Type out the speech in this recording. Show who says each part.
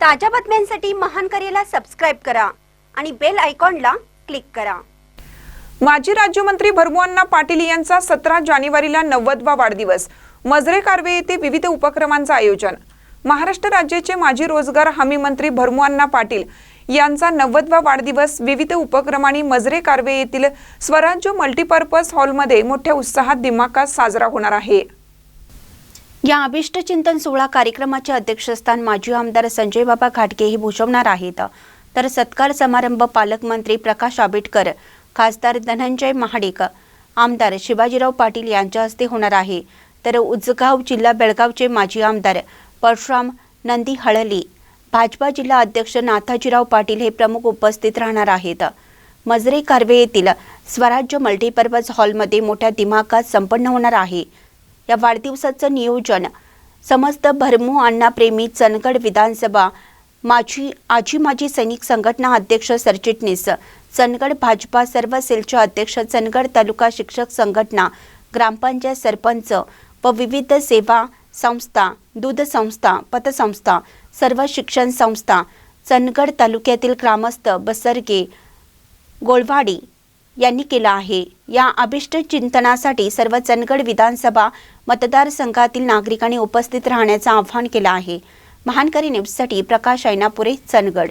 Speaker 1: ताज्या बातम्यांसाठी महान करेला सबस्क्राईब करा आणि बेल आयकॉनला क्लिक करा.
Speaker 2: माजी राज्यमंत्री भरमुअण्णा पाटील यांचा सतरा जानेवारीला नव्वदवा वाढदिवस. मजरे कारवे येथे विविध उपक्रमांचं आयोजन. महाराष्ट्र राज्याचे माजी रोजगार हमी मंत्री भरमुअण्णा पाटील यांचा नव्वदवा वाढदिवस विविध उपक्रमांनी मजरे कारवे येथील स्वराज्य मल्टीपर्पज हॉलमध्ये मोठ्या उत्साहात दिमाकात साजरा होणार आहे.
Speaker 1: या अभिष्ट चिंतन सोहळा कार्यक्रमाचे अध्यक्षस्थान माजी आमदार संजय बाबा घाटगे हे भूषवणार आहेत. तर सत्कार समारंभ पालकमंत्री प्रकाश आंबेडकर खासदार धनंजय महाडिक आमदार शिवाजीराव पाटील यांच्या हस्ते होणार आहे. तर उजगाव जिल्हा बेळगावचे माजी आमदार परशुराम नंदी हळली भाजपा जिल्हा अध्यक्ष नाथाजीराव पाटील हे प्रमुख उपस्थित राहणार आहेत. मजरे कारवे येथील स्वराज्य मल्टीपर्पज हॉलमध्ये मोठ्या दिमाखात संपन्न होणार आहे. या वाढदिवसाचं नियोजन. समस्त भरमू अण्णाप्रेमी चनगड विधानसभा माजी आजी माजी सैनिक संघटना अध्यक्ष सरचिटणीस चनगड भाजपा सर्व सेलच्या अध्यक्ष चनगड तालुका शिक्षक संघटना ग्रामपंचायत सरपंच व विविध सेवा संस्था दूध संस्था पतसंस्था सर्व शिक्षण संस्था चनगड तालुक्यातील ग्रामस्थ बसरगे गोळवाडी यांनी केला आहे. या अभिष्ट चिंतनासाठी सर्व चंदगड विधानसभा मतदारसंघातील नागरिकांनी उपस्थित राहण्याचं आवाहन केलं आहे. महानकरी न्यूजसाठी प्रकाश ऐनापुरे चंदगड.